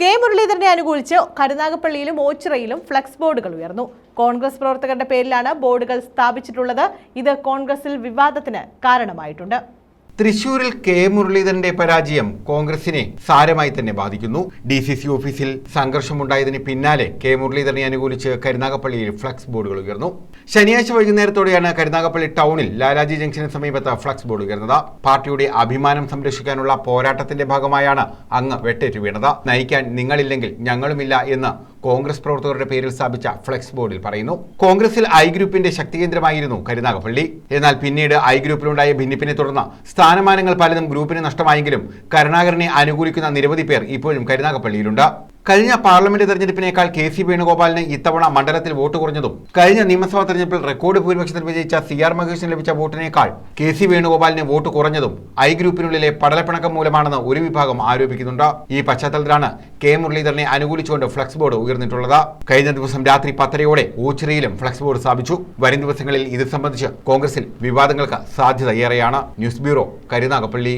K മുരളീധരനെ അനുകൂലിച്ച് കരുനാഗപ്പള്ളിയിലും ഓച്ചിറയിലും flux ബോർഡുകൾ ഉയർന്നു. കോൺഗ്രസ് പ്രവർത്തകരുടെ പേരിലാണ് ബോർഡുകൾ സ്ഥാപിച്ചിട്ടുള്ളത്. ഇത് കോൺഗ്രസിൽ വിവാദത്തിന് കാരണമായിട്ടുണ്ട്. തൃശൂരിൽ കെ മുരളീധരന്റെ പരാജയം കോൺഗ്രസിനെ സാരമായി തന്നെ ബാധിക്കുന്നു. ഡി സി സി ഓഫീസിൽ സംഘർഷമുണ്ടായതിന് പിന്നാലെ കെ മുരളീധരനെ അനുകൂലിച്ച് കരുനാഗപ്പള്ളിയിൽ ഫ്ലക്സ് ബോർഡുകൾ ഉയർന്നു. ശനിയാഴ്ച വൈകുന്നേരത്തോടെയാണ് കരുനാഗപ്പള്ളി ടൗണിൽ ലാലാജി ജംഗ്ഷന് സമീപത്ത് ഫ്ലക്സ് ബോർഡ് ഉയർന്നത്. പാർട്ടിയുടെ അഭിമാനം സംരക്ഷിക്കാനുള്ള പോരാട്ടത്തിന്റെ ഭാഗമായാണ് അങ്ങ് വെട്ടേറ്റു വീണത്. നയിക്കാൻ നിങ്ങളില്ലെങ്കിൽ ഞങ്ങളുമില്ല എന്ന് കോൺഗ്രസ് പ്രവർത്തകരുടെ പേരിൽ സ്ഥാപിച്ച ഫ്ലെക്സ് ബോർഡിൽ പറയുന്നു കോൺഗ്രസിൽ ഐ ഗ്രൂപ്പിന്റെ ശക്തികേന്ദ്രമായിരുന്നു കരുനാഗപ്പള്ളി. എന്നാൽ പിന്നീട് ഐ ഗ്രൂപ്പിലുണ്ടായ ഭിന്നിപ്പിനെ തുടർന്ന് സ്ഥാനമാനങ്ങൾ പലതും ഗ്രൂപ്പിന് നഷ്ടമായെങ്കിലും കരുണാകരനെ അനുകൂലിക്കുന്ന നിരവധി പേർ ഇപ്പോഴും കരുനാഗപ്പള്ളിയിലുണ്ട്. കഴിഞ്ഞ പാർലമെന്റ് തെരഞ്ഞെടുപ്പിനേക്കാൾ കെ സി വേണുഗോപാലിന് ഇത്തവണ മണ്ഡലത്തിൽ വോട്ട് കുറഞ്ഞതും. കഴിഞ്ഞ നിയമസഭാ തെരഞ്ഞെടുപ്പിൽ റെക്കോർഡ് ഭൂരിപക്ഷത്തിൽ വിജയിച്ച സി ആർ മഹേഷിന് ലഭിച്ച വോട്ടിനേക്കാൾ കെ സി വേണുഗോപാലിന് വോട്ട് കുറഞ്ഞതും ഐ ഗ്രൂപ്പിനുള്ളിലെ പടലപ്പിണക്കം മൂലമാണെന്ന് ഒരു വിഭാഗം ആരോപിക്കുന്നുണ്ട്. ഈ പശ്ചാത്തലത്തിലാണ് കെ മുരളീധരനെ അനുകൂലിച്ചുകൊണ്ട് ഫ്ലക്സ് ബോർഡ് ഉയർന്നിട്ടുള്ളത്. കഴിഞ്ഞ ദിവസം രാത്രി പത്തരയോടെ ഓച്ചിറയിലും ഫ്ലക്സ് ബോർഡ് സ്ഥാപിച്ചു. വരും ദിവസങ്ങളിൽ ഇത് സംബന്ധിച്ച് കോൺഗ്രസിൽ വിവാദങ്ങൾക്ക് സാധ്യത ഏറെയാണ്. News bureau Karunagappally.